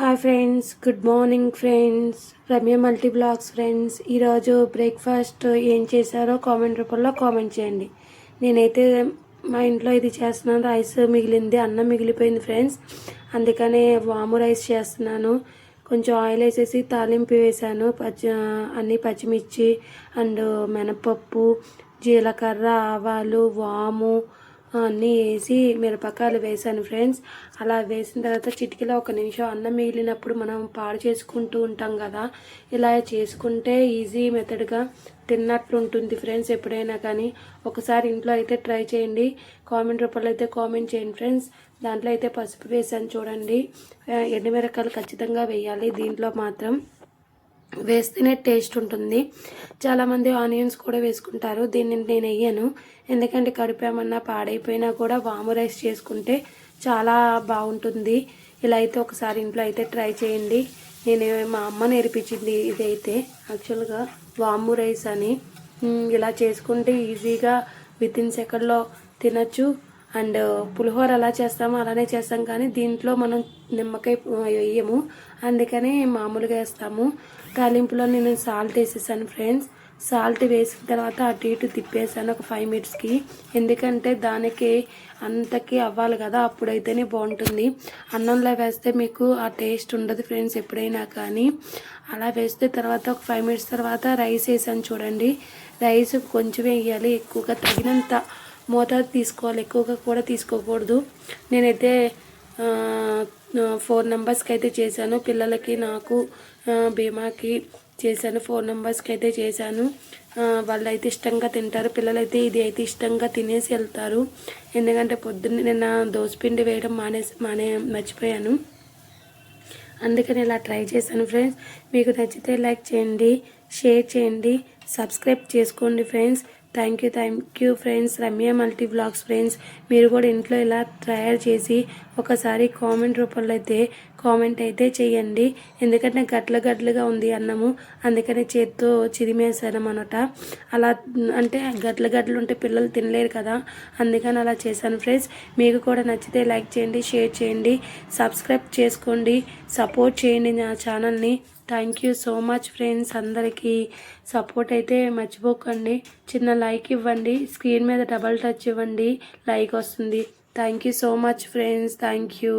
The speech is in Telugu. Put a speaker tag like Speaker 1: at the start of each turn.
Speaker 1: Hi friends good morning friends Ramya multi blogs friends ఈరోజు బ్రేక్ఫాస్ట్ ఏం చేశారో కామెంట్ రూపంలో కామెంట్ చేయండి. నేనైతే మా ఇంట్లో ఇది చేస్తున్నాను. రైస్ మిగిలింది అన్నం మిగిలిపోయింది ఫ్రెండ్స్ అందుకనే వాము రైస్ చేస్తున్నాను. కొంచెం ఆయిల్ వేసేసి తాలింపు వేసాను పచ్చి అన్ని పచ్చిమిర్చి అండ్ మినపప్పు జీలకర్ర ఆవాలు వాము అన్నీ వేసి మిరపకాయలు వేసాను ఫ్రెండ్స్. అలా వేసిన తర్వాత చిటికలో ఒక నిమిషం అన్నం మిగిలినప్పుడు మనం పాడు చేసుకుంటూ ఉంటాం కదా. ఇలా చేసుకుంటే ఈజీ మెథడ్గా తిన్నట్లు ఉంటుంది ఫ్రెండ్స్ ఎప్పుడైనా కానీ. ఒకసారి ఇంట్లో అయితే ట్రై చేయండి. కామెంట్ రూపంలో అయితే కామెంట్ చేయండి ఫ్రెండ్స్. దాంట్లో అయితే పసుపు వేసాను చూడండి. ఎండుమిరకాయలు ఖచ్చితంగా వేయాలి దీంట్లో మాత్రం. వేస్తేనే టేస్ట్ ఉంటుంది. చాలామంది ఆనియన్స్ కూడా వేసుకుంటారు. దీన్ని నేను వేయను. ఎందుకంటే కడిపామన్నా పాడైపోయినా కూడా వాము రైస్ చేసుకుంటే చాలా బాగుంటుంది. ఇలా అయితే ఒకసారి ఇంట్లో అయితే ట్రై చేయండి. నేను మా అమ్మ నేర్పించింది ఇదైతే. యాక్చువల్గా వాము రైస్ అని. ఇలా చేసుకుంటే ఈజీగా విత్ ఇన్ సెకండ్లో తినచ్చు. అండ్ పులిహోర ఎలా చేస్తామో అలానే చేస్తాం కానీ దీంట్లో మనం నిమ్మకాయ వేయము. అందుకనే మామూలుగా వేస్తాము. తాలింపులో నేను సాల్ట్ వేసేసాను ఫ్రెండ్స్. సాల్ట్ వేసిన తర్వాత అటు ఇటు తిప్పేసాను ఒక ఫైవ్ మినిట్స్కి ఎందుకంటే దానికి అంతకి అవ్వాలి కదా అప్పుడైతేనే బాగుంటుంది. అన్నంలో వేస్తే మీకు ఆ టేస్ట్ ఉండదు ఫ్రెండ్స్ ఎప్పుడైనా కానీ. అలా వేస్తే తర్వాత ఒక ఫైవ్ మినిట్స్ తర్వాత రైస్ వేసాను చూడండి. రైస్ కొంచెం వేయాలి ఎక్కువగా తగినంత మోతాదు తీసుకోవాలి ఎక్కువగా కూడా తీసుకోకూడదు. నేనైతే ఫోర్ నెంబర్స్కి అయితే చేశాను. పిల్లలకి నాకు భీమాకి చేశాను. ఫోర్ నెంబర్స్కి అయితే చేశాను. వాళ్ళు అయితే ఇష్టంగా తింటారు. పిల్లలైతే ఇది అయితే ఇష్టంగా తినేసి వెళ్తారు. ఎందుకంటే పొద్దున్నే నిన్న దోసపిండి వేయడం మానేసి మానే మర్చిపోయాను. అందుకని ఇలా ట్రై చేశాను ఫ్రెండ్స్. మీకు నచ్చితే లైక్ చేయండి షేర్ చేయండి సబ్స్క్రైబ్ చేసుకోండి friends. Thank you thank you friends Ramya multi blogs friends మీరు కూడా ఇంట్లో ఇలా తయారు చేసి ఒకసారి కామెంట్ రూపంలో అయితే కామెంట్ అయితే చేయండి. ఎందుకంటే గట్ల గట్లుగా ఉంది అన్నము. అందుకని చేత్తో చిరిమేసాను అనమాట. అలా అంటే గట్ల గట్లు ఉంటే పిల్లలు తినలేరు కదా. అందుకని అలా చేశాను ఫ్రెండ్స్ మీకు కూడా నచ్చితే లైక్ చేయండి షేర్ చేయండి సబ్స్క్రైబ్ చేసుకోండి సపోర్ట్ చేయండి నా ఛానల్ని thank you so much friends అందరికీ సపోర్ట్ అయితే మర్చిపోకండి. చిన్న లైక్ ఇవ్వండి. స్క్రీన్ మీద డబల్ టచ్ ఇవ్వండి. లైక్ వస్తుంది. Thank you so much friends thank you